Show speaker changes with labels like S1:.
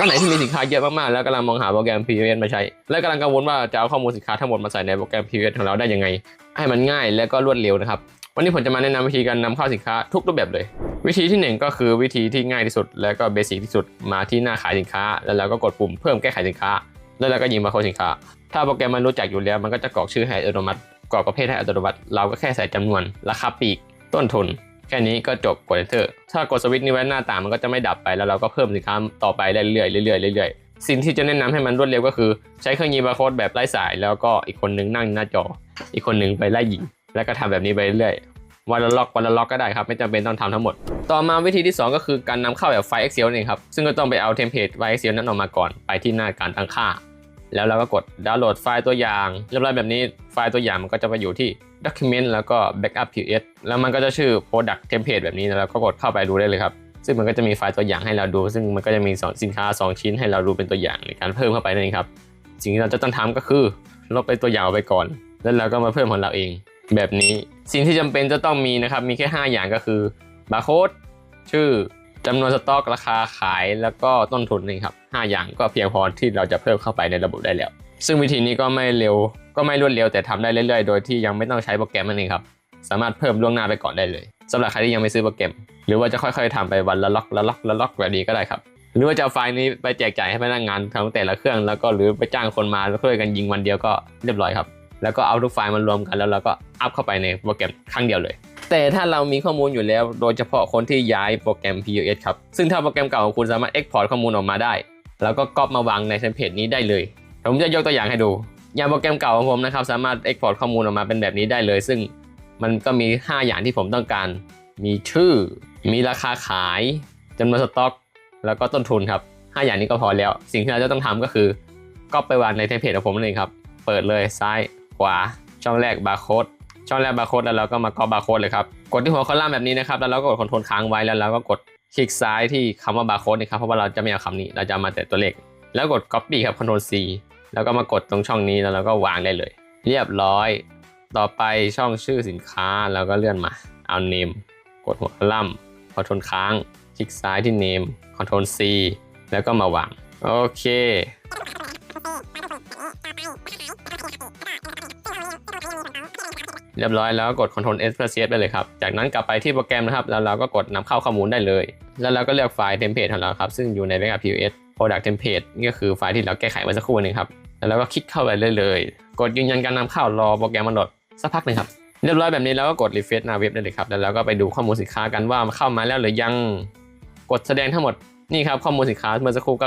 S1: ร้านไหนที่มีสินค้าเยอะมากๆแล้วกำลังมองหาโปรแกรม PVS มาใช้ และกำลังกังวลว่าจะเอาข้อมูลสินค้าทั้งหมดมาใส่ในโปรแกรม PVS ของเราได้ยังไง ให้มันง่ายและก็รวดเร็วนะครับ วันนี้ผมจะมาแนะนำวิธีการนำเข้าสินค้าทุกรูปแบบเลย วิธีที่หนึ่งก็คือวิธีที่ง่ายที่สุด และก็เบสิกที่สุดมาที่หน้าขายสินค้า แล้วเราก็กดปุ่มเพิ่มแก้ไขสินค้า แล้วเราก็ยิงบาโค้ดสินค้า ถ้าโปรแกรมมันรู้จักอยู่แล้ว มันก็จะกรอกชื่อให้อัตโนมัติกรอกประเภทให้อัตโนมัติ เราก็แค่ใส่จำนวนราคาปีกต้นทุน แค่นี้ก็จบกด enter ถ้ากดสวิตช์นี้ไว้หน้าต่างมันก็จะไม่ดับไปแล้วเราก็เพิ่มสินค้าต่อไปเรื่อยๆเรื่อยๆเรื่อยๆสิ่งที่จะแนะนำให้มันรวดเร็วก็คือ ใช้เครื่องยิงบาร์โค้ดแบบไร้สาย แล้วก็อีกคนนึงนั่งหน้าจอ อีกคนนึงไปไล่ยิง แล้วก็ทำแบบนี้ไปเรื่อยๆวันละล็อกวันละล็อกก็ได้ครับ ไม่จำเป็นต้องทำทั้งหมด ต่อมาวิธีที่ 2 ก็คือการนำเข้าแบบไฟล์ Excel นี่ครับ ซึ่งก็ต้องไปเอาเทมเพลตไฟล์ Excel นั้นออกมาก่อน ไปที่หน้าการตั้งค่า แล้วเราก็กดดาวน์โหลดไฟล์ตัวอย่างเรียบร้อยแบบนี้ไฟล์ตัวอย่างมันก็จะไปอยู่ที่ document แล้วก็ backup ps แล้วมันก็จะชื่อ product template แบบนี้แล้วเราก็กดเข้าไปดูได้เลยครับ ซึ่งมันก็จะมีไฟล์ตัวอย่างให้เราดู ซึ่งมันก็จะมีสองสินค้า 2 ชิ้นให้เราดูเป็นตัวอย่างในการเพิ่มเข้าไปนั่นเองครับ สิ่งที่เราจะต้องทำก็คือลบไปตัวอย่างออกไปก่อน แล้วเราก็มาเพิ่มของเราเอง แบบนี้สิ่งที่จำเป็นจะต้องมีนะครับมีแค่ 5 อย่างก็คือบาร์โค้ดชื่อ จำนวนสต็อกราคาขายแล้วก็ต้นทุนนี่ครับ5อย่างก็เพียงพอที่เราจะเพิ่มเข้าไปในระบบได้แล้ว ซึ่งวิธีนี้ก็ไม่เร็วก็ไม่รวดเร็วแต่ทำได้เรื่อยๆ โดยที่ยังไม่ต้องใช้โปรแกรมนั่นเองครับสามารถเพิ่มล่วงหน้าไปก่อนได้เลยสำหรับใครที่ยังไม่ซื้อโปรแกรม หรือว่าจะค่อยๆทำไปวันละล็อกละล็อกละล็อกแบบนี้ก็ได้ครับหรือว่าจะเอาไฟล์นี้ไปแจกจ่ายให้พนักงานทั้งแต่ละเครื่องแล้วก็หรือไปจ้างคนมาแล้วช่วยกันยิงวันเดียวก็เรียบร้อยครับแล้วก็เอาทุกไฟล์มารวมกันแล้วเราก็อัพเข้าไปในโปรแกรมครั้งเดียวเลย แต่ถ้าเรามีข้อมูลอยู่แล้ว โดยเฉพาะคนที่ย้ายโปรแกรม POS ครับ ซึ่งถ้าโปรแกรมเก่าของคุณสามารถ Export ข้อมูลออกมาได้ แล้วก็ก๊อปมาวางในเทมเพลตนี้ได้เลย ผมจะยกตัวอย่างให้ดู อย่างโปรแกรมเก่าของผมนะครับสามารถ Export ข้อมูลออกมาเป็นแบบนี้ได้เลย ซึ่งมันก็มี 5 อย่างที่ผมต้องการ มีชื่อ มีราคาขายจำนวนสต็อก แล้วก็ต้นทุนครับ5อย่างนี้ก็พอแล้ว สิ่งที่เราจะต้องทำก็คือก๊อปไปวางในเทมเพลตของผมนั่นเองครับ เปิดเลยซ้ายขวาช่องแรกบาร์โค้ด ช่องแรกบาร์โค้ดแล้วเราก็มาก๊อปบาร์โค้ดเลยครับ กดที่หัวคอลัมน์แบบนี้นะครับ แล้วเราก็กดคอนโทรลค้างไว้แล้วเราก็กดคลิกซ้ายที่คำว่าบาร์โค้ดนะครับ เพราะว่าเราจะไม่เอาคำนี้ เราจะมาแต่ตัวเลข แล้วกด copy ครับ control C แล้วก็มากดตรงช่องนี้แล้วเราก็วางได้เลย เรียบร้อย ต่อไปช่องชื่อสินค้าเราก็เลื่อนมา เอา name กดหัวคอลัมน์คอนโทรลค้าง คลิกซ้ายที่ name control C แล้วก็มาวาง โอเค เรียบร้อยแล้วกด Ctrl S เพื่อเซฟได้เลยครับ จากนั้นกลับไปที่โปรแกรมนะครับ แล้วเราก็กดนำเข้าข้อมูลได้เลย แล้วเราก็เลือกไฟล์เทมเพลตของเราครับ ซึ่งอยู่ใน Backup POS Product Template นี่ก็คือไฟล์ที่เราแก้ไขเมื่อสักครู่นึงครับ แล้วเราก็คลิกเข้าไปเลยเลย กดยืนยันการนำเข้ารอโปรแกรมมันโหลดสักพักหนึ่งครับ เรียบร้อยแบบนี้เราก็กด refresh หน้าเว็บได้เลยครับ แล้วเราก็ไปดูข้อมูลสินค้ากันว่ามันเข้ามาแล้วหรือยัง กดแสดงทั้งหมด นี่ครับข้อมูลสินค้าเมื่อสักครู่ก็